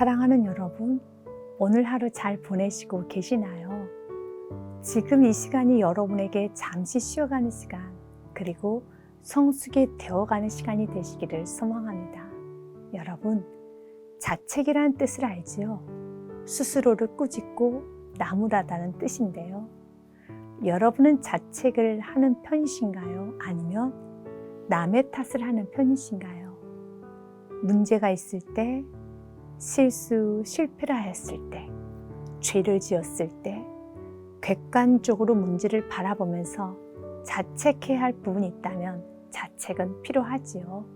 사랑하는 여러분, 오늘 하루 잘 보내시고 계시나요? 지금 이 시간이 여러분에게 잠시 쉬어가는 시간, 그리고 성숙이 되어가는 시간이 되시기를 소망합니다. 여러분, 자책이라는 뜻을 알지요? 스스로를 꾸짖고 나무라다는 뜻인데요. 여러분은 자책을 하는 편이신가요? 아니면 남의 탓을 하는 편이신가요? 문제가 있을 때, 실수, 실패를 하였을 때, 죄를 지었을 때, 객관적으로 문제를 바라보면서 자책해야 할 부분이 있다면 자책은 필요하지요.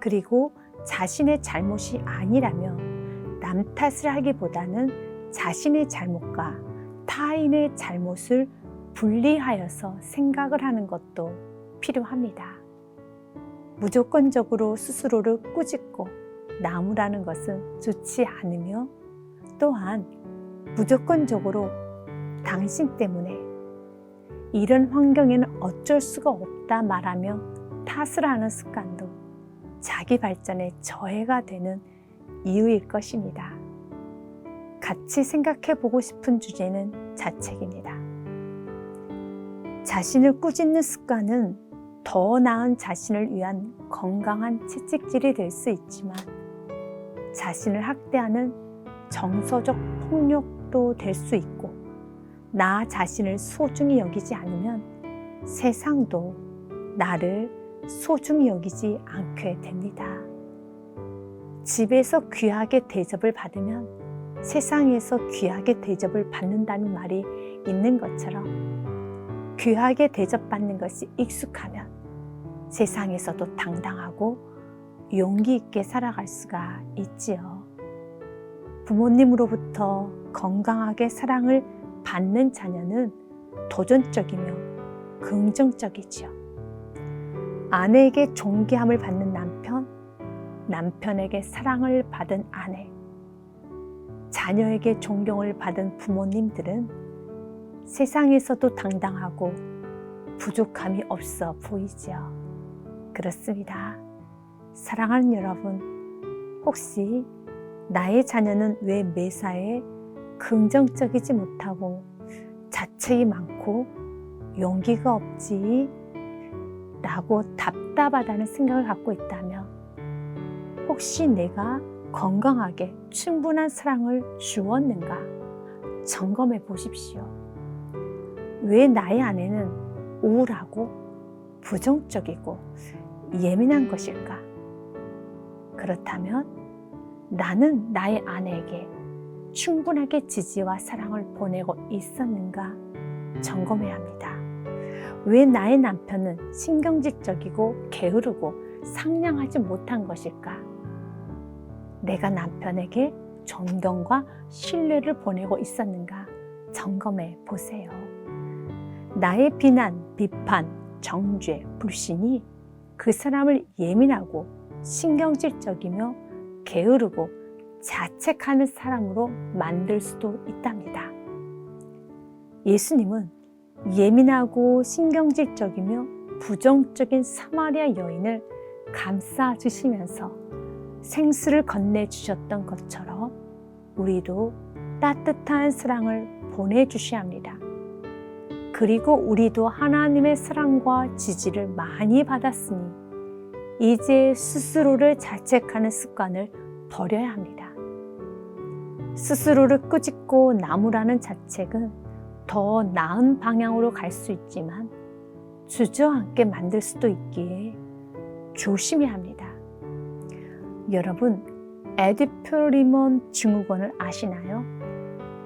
그리고 자신의 잘못이 아니라면 남 탓을 하기보다는 자신의 잘못과 타인의 잘못을 분리하여서 생각을 하는 것도 필요합니다. 무조건적으로 스스로를 꾸짖고 나무라는 것은 좋지 않으며 또한 무조건적으로 당신 때문에 이런 환경에는 어쩔 수가 없다 말하며 탓을 하는 습관도 자기 발전에 저해가 되는 이유일 것입니다. 같이 생각해 보고 싶은 주제는 자책입니다. 자신을 꾸짖는 습관은 더 나은 자신을 위한 건강한 채찍질이 될 수 있지만 자신을 학대하는 정서적 폭력도 될 수 있고 나 자신을 소중히 여기지 않으면 세상도 나를 소중히 여기지 않게 됩니다. 집에서 귀하게 대접을 받으면 세상에서 귀하게 대접을 받는다는 말이 있는 것처럼 귀하게 대접받는 것이 익숙하면 세상에서도 당당하고 용기 있게 살아갈 수가 있지요. 부모님으로부터 건강하게 사랑을 받는 자녀는 도전적이며 긍정적이지요. 아내에게 존귀함을 받는 남편, 남편에게 사랑을 받은 아내, 자녀에게 존경을 받은 부모님들은 세상에서도 당당하고 부족함이 없어 보이지요. 그렇습니다. 사랑하는 여러분, 혹시 나의 자녀는 왜 매사에 긍정적이지 못하고 자책이 많고 용기가 없지? 라고 답답하다는 생각을 갖고 있다면 혹시 내가 건강하게 충분한 사랑을 주었는가 점검해 보십시오. 왜 나의 아내는 우울하고 부정적이고 예민한 것일까? 그렇다면 나는 나의 아내에게 충분하게 지지와 사랑을 보내고 있었는가 점검해야 합니다. 왜 나의 남편은 신경질적이고 게으르고 상냥하지 못한 것일까? 내가 남편에게 존경과 신뢰를 보내고 있었는가 점검해 보세요. 나의 비난, 비판, 정죄, 불신이 그 사람을 예민하고 신경질적이며 게으르고 자책하는 사람으로 만들 수도 있답니다. 예수님은 예민하고 신경질적이며 부정적인 사마리아 여인을 감싸 주시면서 생수를 건네 주셨던 것처럼 우리도 따뜻한 사랑을 보내 주셔야 합니다. 그리고 우리도 하나님의 사랑과 지지를 많이 받았으니 이제 스스로를 자책하는 습관을 버려야 합니다. 스스로를 꾸짖고 나무라는 자책은 더 나은 방향으로 갈 수 있지만 주저앉게 만들 수도 있기에 조심해야 합니다. 여러분, 에디프 리먼 증후군을 아시나요?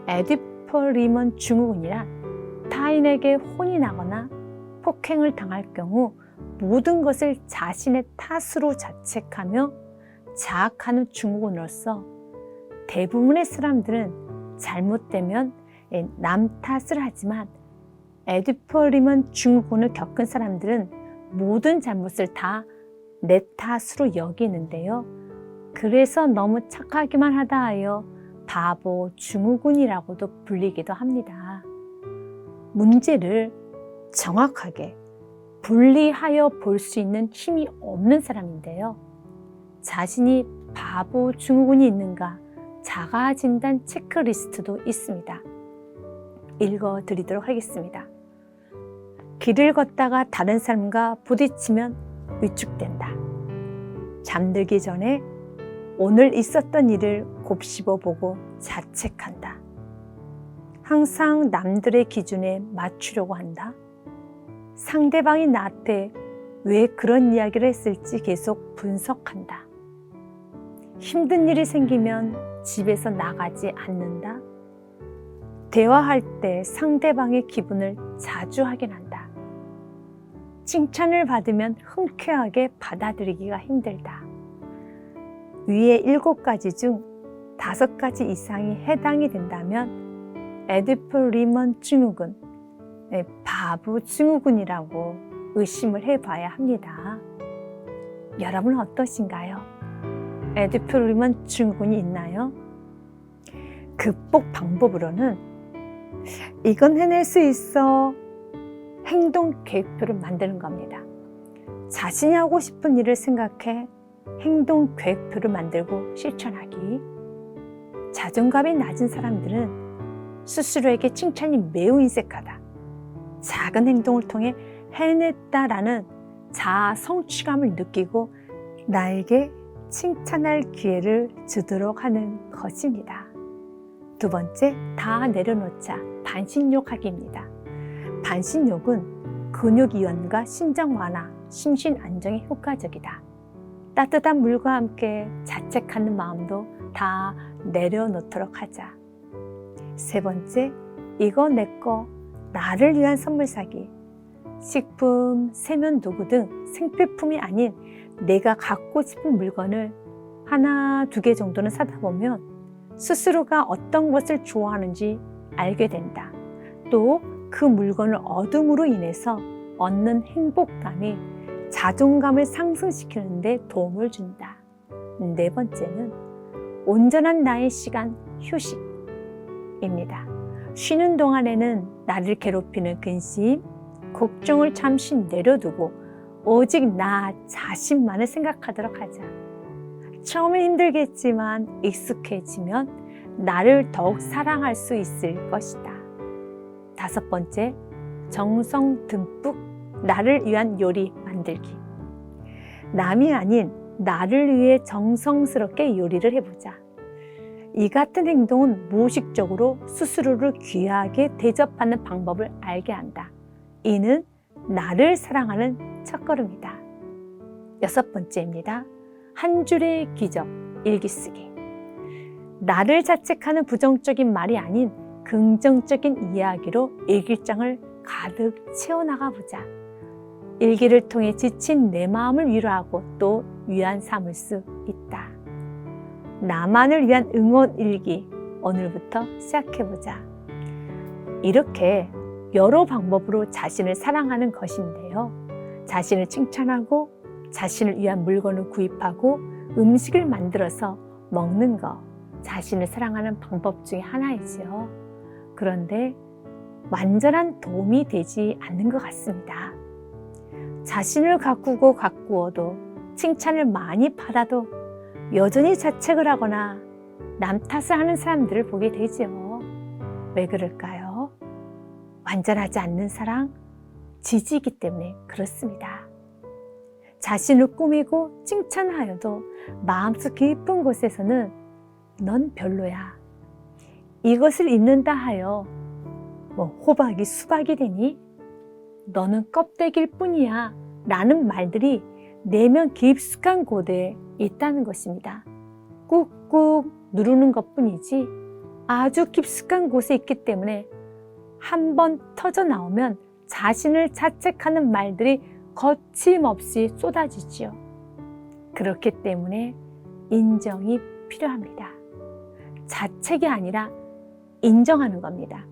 에디프 리먼 증후군이란 타인에게 혼이 나거나 폭행을 당할 경우 모든 것을 자신의 탓으로 자책하며 자학하는 증후군으로서 대부분의 사람들은 잘못되면 남 탓을 하지만 에디퍼리먼 증후군을 겪은 사람들은 모든 잘못을 다 내 탓으로 여기는데요. 그래서 너무 착하기만 하다 하여 바보 증후군이라고도 불리기도 합니다. 문제를 정확하게 분리하여 볼 수 있는 힘이 없는 사람인데요. 자신이 바보 증후군이 있는가 자가 진단 체크리스트도 있습니다. 읽어 드리도록 하겠습니다. 길을 걷다가 다른 사람과 부딪히면 위축된다. 잠들기 전에 오늘 있었던 일을 곱씹어 보고 자책한다. 항상 남들의 기준에 맞추려고 한다. 상대방이 나한테 왜 그런 이야기를 했을지 계속 분석한다. 힘든 일이 생기면 집에서 나가지 않는다. 대화할 때 상대방의 기분을 자주 확인한다. 칭찬을 받으면 흔쾌하게 받아들이기가 힘들다. 위의 일곱 가지 중 다섯 가지 이상이 해당이 된다면 에디프 리먼 증후군, 네, 바보 증후군이라고 의심을 해봐야 합니다. 여러분 어떠신가요? 에디프 리먼 증후군이 있나요? 극복 방법으로는 이건 해낼 수 있어. 행동 계획표를 만드는 겁니다. 자신이 하고 싶은 일을 생각해 행동 계획표를 만들고 실천하기. 자존감이 낮은 사람들은 스스로에게 칭찬이 매우 인색하다. 작은 행동을 통해 해냈다라는 자아 성취감을 느끼고 나에게 칭찬할 기회를 주도록 하는 것입니다. 두 번째, 다 내려놓자. 반신욕하기입니다. 반신욕은 근육 이완과 심장 완화, 심신 안정에 효과적이다. 따뜻한 물과 함께 자책하는 마음도 다 내려놓도록 하자. 세 번째, 이거 내꺼 나를 위한 선물 사기. 식품, 세면 도구 등 생필품이 아닌 내가 갖고 싶은 물건을 하나, 두 개 정도는 사다 보면 스스로가 어떤 것을 좋아하는지 알게 된다. 또 그 물건을 얻음으로 인해서 얻는 행복감이 자존감을 상승시키는데 도움을 준다. 네 번째는 온전한 나의 시간 휴식입니다. 쉬는 동안에는 나를 괴롭히는 근심, 걱정을 잠시 내려두고 오직 나 자신만을 생각하도록 하자. 처음엔 힘들겠지만 익숙해지면 나를 더욱 사랑할 수 있을 것이다. 다섯 번째, 정성 듬뿍 나를 위한 요리 만들기. 남이 아닌 나를 위해 정성스럽게 요리를 해보자. 이 같은 행동은 무의식적으로 스스로를 귀하게 대접하는 방법을 알게 한다. 이는 나를 사랑하는 첫걸음이다. 여섯 번째입니다. 한 줄의 기적, 일기 쓰기. 나를 자책하는 부정적인 말이 아닌 긍정적인 이야기로 일기장을 가득 채워나가 보자. 일기를 통해 지친 내 마음을 위로하고 또 위안 삼을 수 있다. 나만을 위한 응원 일기 오늘부터 시작해보자. 이렇게 여러 방법으로 자신을 사랑하는 것인데요. 자신을 칭찬하고 자신을 위한 물건을 구입하고 음식을 만들어서 먹는 것, 자신을 사랑하는 방법 중에 하나이지요. 그런데 완전한 도움이 되지 않는 것 같습니다. 자신을 가꾸고 가꾸어도 칭찬을 많이 받아도 여전히 자책을 하거나 남 탓을 하는 사람들을 보게 되죠. 왜 그럴까요? 완전하지 않는 사랑, 지지이기 때문에 그렇습니다. 자신을 꾸미고 칭찬하여도 마음속 깊은 곳에서는 넌 별로야. 이것을 잊는다 하여 뭐 호박이 수박이 되니 너는 껍데기일 뿐이야 라는 말들이 내면 깊숙한 곳에 있다는 것입니다. 꾹꾹 누르는 것 뿐이지 아주 깊숙한 곳에 있기 때문에 한 번 터져 나오면 자신을 자책하는 말들이 거침없이 쏟아지지요. 그렇기 때문에 인정이 필요합니다. 자책이 아니라 인정하는 겁니다.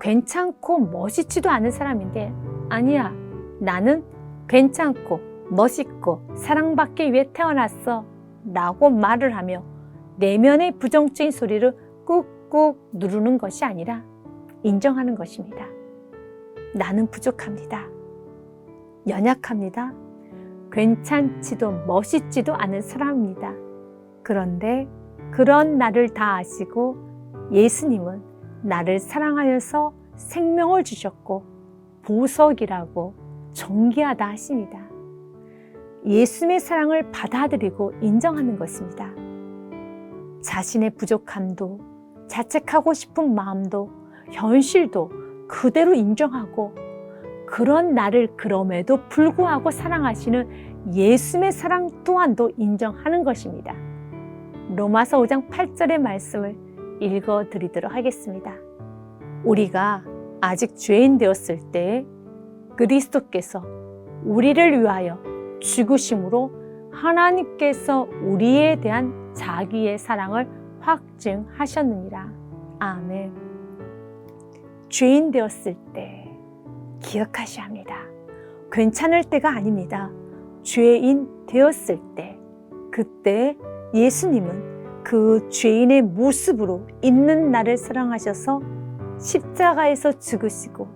괜찮고 멋있지도 않은 사람인데, 아니야, 나는 괜찮고 멋있고 사랑받기 위해 태어났어. 라고 말을 하며 내면의 부정적인 소리를 꾹꾹 누르는 것이 아니라 인정하는 것입니다. 나는 부족합니다. 연약합니다. 괜찮지도 멋있지도 않은 사람입니다. 그런데 그런 나를 다 아시고 예수님은 나를 사랑하여서 생명을 주셨고 보석이라고 존귀하다 하십니다. 예수님의 사랑을 받아들이고 인정하는 것입니다. 자신의 부족함도 자책하고 싶은 마음도 현실도 그대로 인정하고 그런 나를 그럼에도 불구하고 사랑하시는 예수님의 사랑 또한도 인정하는 것입니다. 로마서 5장 8절의 말씀을 읽어 드리도록 하겠습니다. 우리가 아직 죄인 되었을 때 그리스도께서 우리를 위하여 죽으심으로 하나님께서 우리에 대한 자기의 사랑을 확증하셨느니라. 아멘. 죄인 되었을 때 기억하셔야 합니다. 괜찮을 때가 아닙니다. 죄인 되었을 때, 그때 예수님은 그 죄인의 모습으로 있는 나를 사랑하셔서 십자가에서 죽으시고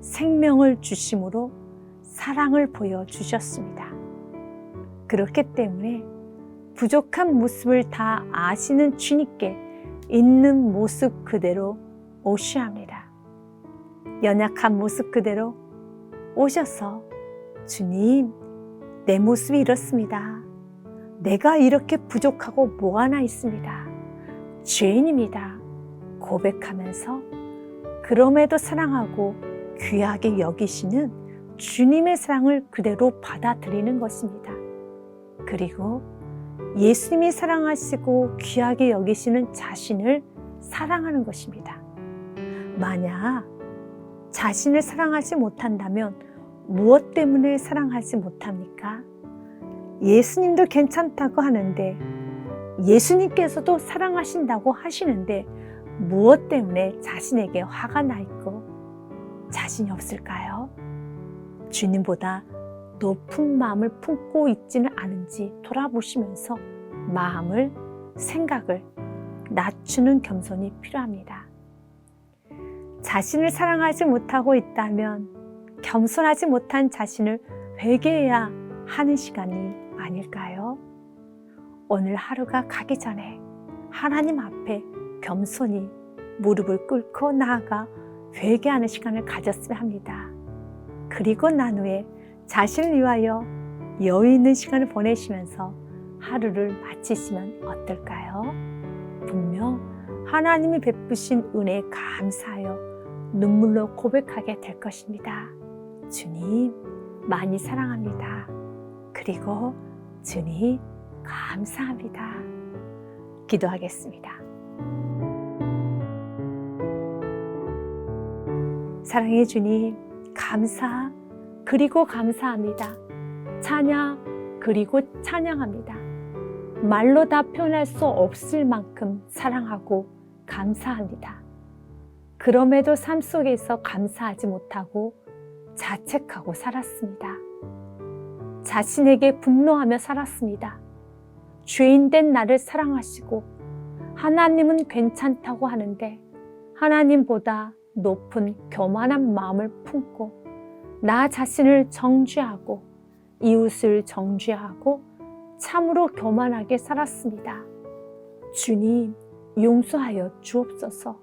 생명을 주심으로 사랑을 보여 주셨습니다. 그렇기 때문에 부족한 모습을 다 아시는 주님께 있는 모습 그대로 오셔야 합니다. 연약한 모습 그대로 오셔서 주님, 내 모습이 이렇습니다. 내가 이렇게 부족하고 뭐 하나 있습니다. 죄인입니다. 고백하면서 그럼에도 사랑하고 귀하게 여기시는 주님의 사랑을 그대로 받아들이는 것입니다. 그리고 예수님이 사랑하시고 귀하게 여기시는 자신을 사랑하는 것입니다. 만약 자신을 사랑하지 못한다면 무엇 때문에 사랑하지 못합니까? 예수님도 괜찮다고 하는데 예수님께서도 사랑하신다고 하시는데 무엇 때문에 자신에게 화가 나 있고 자신이 없을까요? 주님보다 높은 마음을 품고 있지는 않은지 돌아보시면서 마음을, 생각을 낮추는 겸손이 필요합니다. 자신을 사랑하지 못하고 있다면 겸손하지 못한 자신을 회개해야 하는 시간이 아닐까요? 오늘 하루가 가기 전에 하나님 앞에 겸손히 무릎을 꿇고 나아가 회개하는 시간을 가졌으면 합니다. 그리고 난 후에 자신을 위하여 여유 있는 시간을 보내시면서 하루를 마치시면 어떨까요? 분명 하나님이 베푸신 은혜에 감사하여 눈물로 고백하게 될 것입니다. 주님, 많이 사랑합니다. 그리고 주님, 감사합니다. 기도하겠습니다. 사랑의 주님, 감사, 그리고 감사합니다. 찬양, 그리고 찬양합니다. 말로 다 표현할 수 없을 만큼 사랑하고 감사합니다. 그럼에도 삶 속에서 감사하지 못하고 자책하고 살았습니다. 자신에게 분노하며 살았습니다. 죄인된 나를 사랑하시고 하나님은 괜찮다고 하는데 하나님보다 높은 교만한 마음을 품고 나 자신을 정죄하고 이웃을 정죄하고 참으로 교만하게 살았습니다. 주님, 용서하여 주옵소서.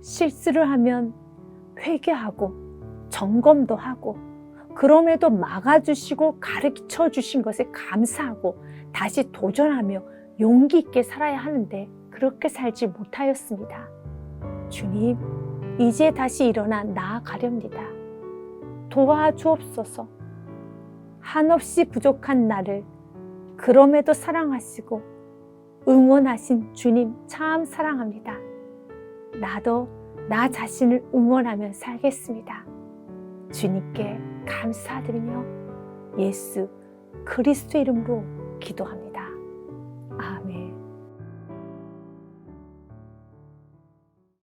실수를 하면 회개하고 점검도 하고 그럼에도 막아주시고 가르쳐 주신 것에 감사하고 다시 도전하며 용기 있게 살아야 하는데 그렇게 살지 못하였습니다. 주님, 이제 다시 일어나 나아가렵니다. 도와주옵소서. 한없이 부족한 나를 그럼에도 사랑하시고 응원하신 주님 참 사랑합니다. 나도 나 자신을 응원하며 살겠습니다. 주님께 감사드리며 예수 그리스도 이름으로 기도합니다.